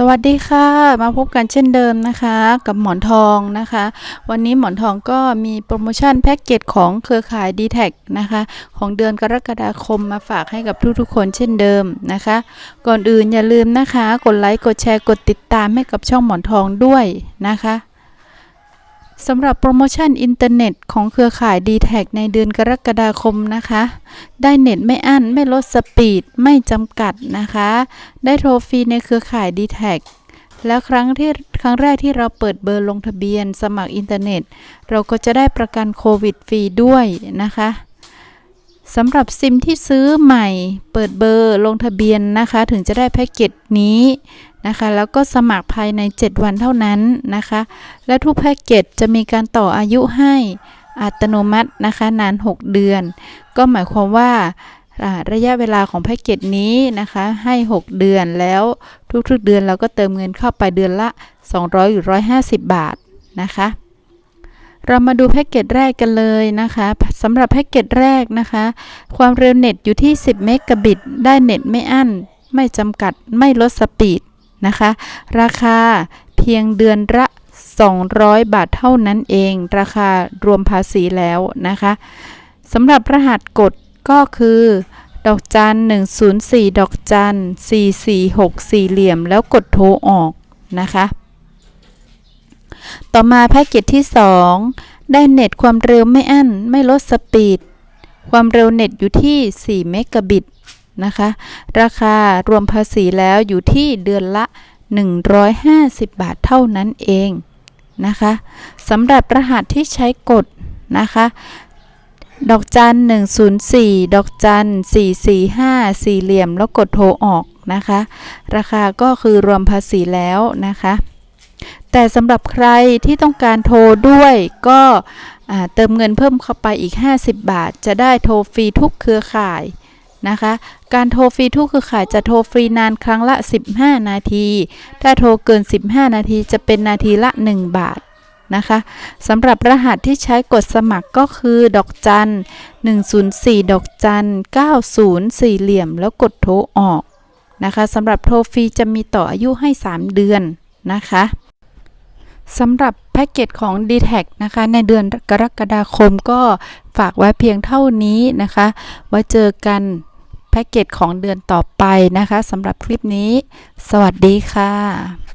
สวัสดีค่ะ มาพบกันเช่นเดิมนะคะ กับหมอนทองนะคะ วันนี้หมอนทองก็มีโปรโมชั่นแพ็กเกจของเครือข่าย d t แทนะคะ ของเดือนกรกฎาคมมาฝากให้กับทุกๆคนเช่นเดิมนะคะ ก่อนอื่นอย่าลืมนะคะ กดไลค์กดแชร์กดติดตามให้กับช่องหมอนทองด้วยนะคะ สำหรับโปรโมชั่นอินเทอร์เน็ตของเครือข่าย d t แทในเดือนกรกฎาคมนะคะ ได้เน็ตไม่อั้น ไม่ลดสปีด ไม่จำกัดนะคะ ได้โทรฟรีในเครือข่าย d t แทแล้วครั้งที่ครั้งแรกที่เราเปิดเบอร์ลงทะเบียน สมัครอินเทอร์เน็ต เราก็จะได้ประกันโควิดฟรีด้วยนะคะ สำหรับซิมที่ซื้อใหม่เปิดเบอร์ลงทะเบียนนะคะ ถึงจะได้แพ็กเกจนี้นะคะ แล้วก็สมัครภายใน 7 วันเท่านั้นนะคะ และทุกแพ็กเกจจะมีการต่ออายุให้อัตโนมัตินะคะ นาน 6 เดือน ก็หมายความว่าระยะเวลาของแพ็กเกจนี้นะคะ ให้ 6 เดือนแล้วทุกๆเดือนเราก็เติมเงินเข้าไปเดือนละ 200หรือ150 บาทนะคะ เรามาดูแพ็กเกจแรกกันเลยนะคะสำหรับแพ็กเกจแรกนะคะ ความเร็วเน็ตอยู่ที่ 10 เมกะบิต ได้เน็ตไม่อั้น ไม่จำกัดไม่ลดสปีดนะคะ ราคาเพียงเดือนละ200 บาทเท่านั้นเอง ราคารวมภาษีแล้วนะคะสำหรับรหัสกดก็คือ ดอกจัน 104 ดอกจัน 446สี่เหลี่ยม แล้วกดโทรออกนะคะ ต่อมาแพ็กเกจที่ 2 ได้เน็ตความเร็วไม่อั้น ไม่ลดสปีด ความเร็วเน็ตอยู่ที่ 4 เมกะบิตนะคะ ราคารวมภาษีแล้วอยู่ที่เดือนละ 150 บาทเท่านั้นเองนะคะสำหรับรหัสที่ใช้กดนะคะ ดอกจัน 104 ดอกจัน 445 สี่เหลี่ยมแล้วกดโทรออกนะคะ ราคาก็คือรวมภาษีแล้วนะคะ แต่สำหรับใครที่ต้องการโทรด้วยก็เติมเงินเพิ่มเข้าไปอีก 50 บาท จะได้โทรฟรีทุกเครือข่ายนะคะ การโทรฟรีทุกเครือข่ายจะโทรฟรีนานครั้งละ 15 นาที ถ้าโทรเกิน 15 นาทีจะเป็นนาทีละ 1 บาทนะคะสำหรับรหัสที่ใช้กดสมัครก็คือดอกจัน 104 ดอกจัน 90 สี่เหลี่ยม แล้วกดโทรออกนะคะสำหรับโทรฟรีจะมีต่ออายุให้ 3 เดือนนะคะ สำหรับแพ็กเกจของ d t แทนะคะในเดือนกรกฎาคมก็ฝากไว้เพียงเท่านี้นะคะไว้เจอกันแพ็กเกจของเดือนต่อไปนะคะสำหรับคลิปนี้ สวัสดีค่ะ